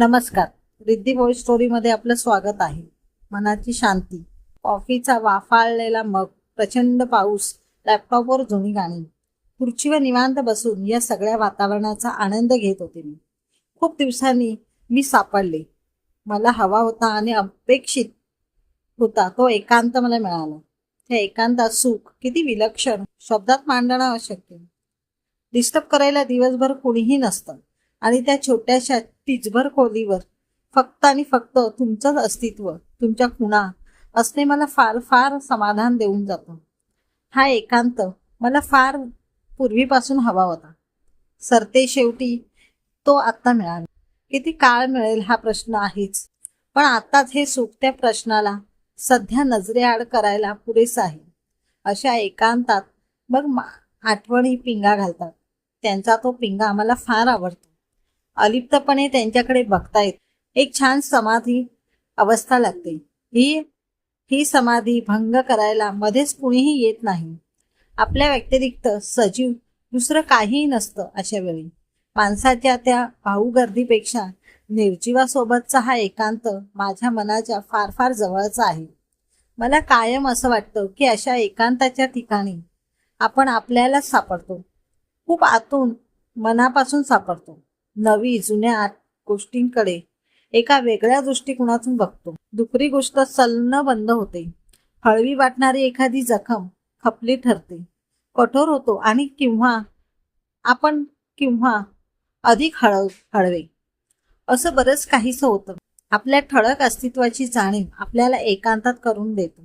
नमस्कार. रिद्धी बॉय स्टोरीमध्ये आपलं स्वागत आहे. मनाची शांती. कॉफीचा वाफाळलेला मग प्रचंड पाऊस लॅपटॉपवर जुनी गाणी. खुर्चीवर निवांत बसून या सगळ्या वातावरणाचा आनंद घेत होते मी. खूप दिवसांनी मी सापडले. मला हवा होता आणि अपेक्षित होता तो एकांत मला मिळाला. त्या एकांतात सुख किती विलक्षण शब्दात मांडणं अशक्य. डिस्टर्ब करायला दिवसभर कुणीही नसतं. आणि त्या छोट्याशा तिजभर खोलीवर फक्त आणि फक्त तुमचंच अस्तित्व तुमच्या खुणा असणे मला फार फार समाधान देऊन जातं. हा एकांत मला फार पूर्वीपासून हवा होता. सरते शेवटी तो आत्ता मिळाला. किती काळ मिळेल हा प्रश्न आहेच. पण आताच हे सुख त्या प्रश्नाला सध्या नजरेआड करायला पुरेसं आहे. अशा एकांतात मग आठवणी पिंगा घालतात. त्यांचा तो पिंगा आम्हाला फार आवडतो. अलिप्तपणे त्यांच्याकडे बघतायत. एक छान समाधी अवस्था लागते. ही ही समाधी भंग करायला मध्येच कुणीही येत नाही. आपल्या व्यतिरिक्त सजीव दुसरं काहीही नसतं अशा वेळी. माणसाच्या त्या भाऊगर्दीपेक्षा निर्जीवासोबतचा हा एकांत माझ्या मनाच्या फार फार जवळचा आहे. मला कायम असं वाटतं की अशा एकांताच्या ठिकाणी आपण आपल्यालाच सापडतो. खूप आतून मनापासून सापडतो. नवी जुन्या आठ गोष्टींकडे. एका वेगळ्या दृष्टिकोनातून बघतो. दुसरी गोष्ट सल्न बंद होते. हळवी वाटणारी एखादी जखम खपली ठरते. कठोर होतो आणि किंवा आपण किंवा अधिक हळव हळवे. असं बरंच काहीसं होतं. आपल्या ठळक अस्तित्वाची जाणीव आपल्याला एकांतात करून देतो.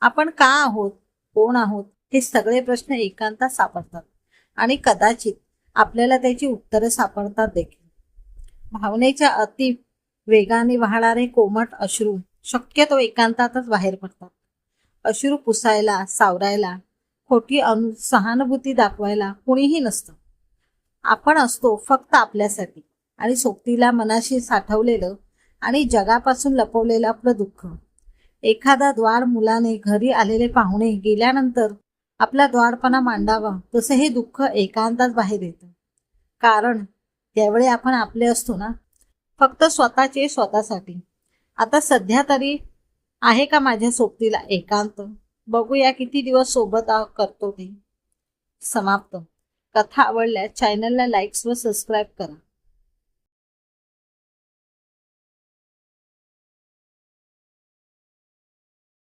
आपण का आहोत? कोण आहोत? हे सगळे प्रश्न एकांतात सापडतात. आणि कदाचित आपल्याला त्याची उत्तरं सापडतात देखील. भावनेच्या अति वेगाने वाहणारे कोमट अश्रू शक्यतो एकांतातच बाहेर पडतात. अश्रू पुसायला सावरायला खोटी अनु सहानुभूती दाखवायला कुणीही नसतं. आपण असतो फक्त आपल्यासाठी आणि सोबतीला मनाशी साठवलेलं आणि जगापासून लपवलेलं आपलं दुःख. एखादा द्वार मुलाने घरी आलेले पाहुणे गेल्यानंतर आपला द्वाडपणा मांडावा तसं हे दुःख एकांतात बाहेर येतं. कारण त्यावेळी आपण आपले असतो ना फक्त स्वतःचे स्वतःसाठी. आता सध्या तरी आहे का माझ्या सोबतीला एकांत? बघूया किती दिवस सोबत आ- करतो ते. समाप्त. कथा आवडल्यास चॅनलला लाईक्स व सबस्क्राईब करा.